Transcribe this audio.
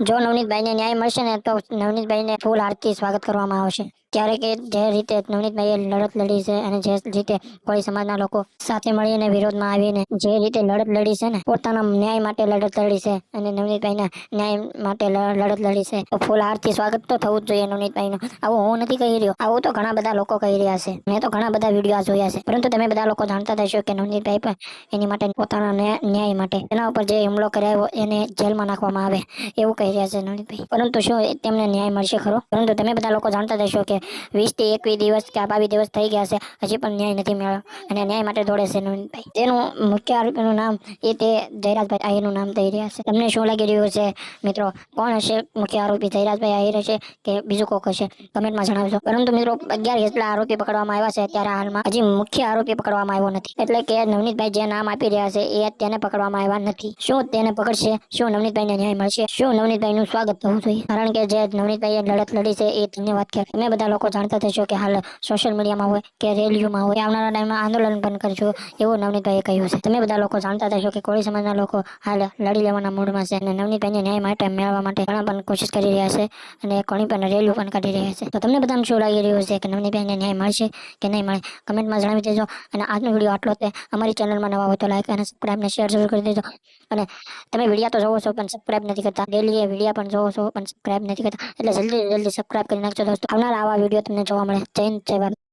જો નવનીતભાઈને ન્યાય મળશે ને તો નવનીતભાઈને ફૂલ આરતી સ્વાગત કરવામાં આવશે. ત્યારે કે જે રીતે નવનીતભાઈએ લડત લડી છે અને જે રીતે કોળી સમાજના લોકો સાથે મળીને વિરોધમાં આવીને જે રીતે લડત લડી છે ને, પોતાના ન્યાય માટે લડત લડી છે અને નવનીતભાઈના ન્યાય માટે લડત લડી છે. તો ફૂલ હારથી સ્વાગત તો થવું જ જોઈએ નવનીતભાઈનું. આવું હું નથી કહી રહ્યો. આવું તો ઘણા બધા લોકો કહી રહ્યા છે. મેં તો ઘણા બધા વીડિયો જોયા છે. પરંતુ તમે બધા લોકો જાણતા થશો કે નવનીતભાઈ પણ એની માટે પોતાના ન્યાય માટે, એના ઉપર જે હુમલો કરાયો એને જેલમાં નાખવામાં આવે એવું કહી રહ્યા છે નવનીતભાઈ. પરંતુ શું તેમને ન્યાય મળશે ખરો? પરંતુ તમે બધા લોકો જાણતા થશો કે વીસથી એકવીસ દિવસ કે બાવીસ દિવસ થઈ ગયા છે. હજી પણ ન્યાય નથી મળ્યો. અને ન્યાય માટે દોડે છે નવીનભાઈ. તેનું મુખ્ય આરોપીનું નામ એ તે જયરાજભાઈ આહિરનું નામ થઈ રહ્યા છે. તમને શું લાગી રહ્યું છે મિત્રો? કોણ હશે મુખ્ય આરોપી જયરાજભાઈ આહિર હશે કે બીજું કોક હશે? કમેન્ટમાં જણાવજો. પરંતુ મિત્રો, અગિયાર જેટલા આરોપી પકડવામાં આવ્યા છે અત્યારે હાલમાં. હજી મુખ્ય આરોપી પકડવામાં આવ્યો નથી. એટલે કે નવનીતભાઈ જે નામ આપી રહ્યા છે એ તેને પકડવામાં આવ્યા નથી. શું તેને પકડશે? શું નવનીતભાઈને ન્યાય મળશે? શું નવનીતભાઈનું સ્વાગત થવું જોઈએ? કારણ કે જે નવનીતભાઈએ લડત લડી છે એ ધન્યવાદ કે તમે બધા લોકો જાણતા થશો કે હાલ સોશિયલ મીડિયામાં હોય કે રેલીઓમાં હોય, આવનારા ટાઈમમાં આંદોલન પણ કરજો, એવું નવનીતભાઈએ કહ્યું છે. તમે બધા લોકો જાણતા થશો કે કોળી સમાજના લોકો હાલ લડી લેવાના મૂડમાં છે અને નવનીતભાઈને ન્યાય માટે મેળવવા માટે ઘણા પણ કોશિશ કરી રહ્યા છે અને ઘણી પણ રેલીઓ પણ કાઢી રહ્યા છે. તો તમને બધાને શું લાગી રહ્યું છે કે નવનીતભાઈને ન્યાય મળશે કે નહીં મળે? કમેન્ટમાં જણાવી દેજો અને આજનો વીડિયો આટલો તે અમારી ચેનલમાં નવા હોય તો લાઈક અને સબસ્ક્રાઈબ ને શેર જરૂર કરી દેજો. અને તમે વિડીયા તો જોવો છો પણ સબસ્ક્રાઈબ નથી કરતા. ડેલી વીડિયો પણ જોવો છો પણ સબસ્ક્રાઈબ નથી કરતા. એટલે જલ્દી જલ્દી સબસ્ક્રાઈબ કરી નાખજો દોસ્તો. આવનારા આવા વીડિયો તમને જોવા મળે. જય હિન્દ જય ભારત.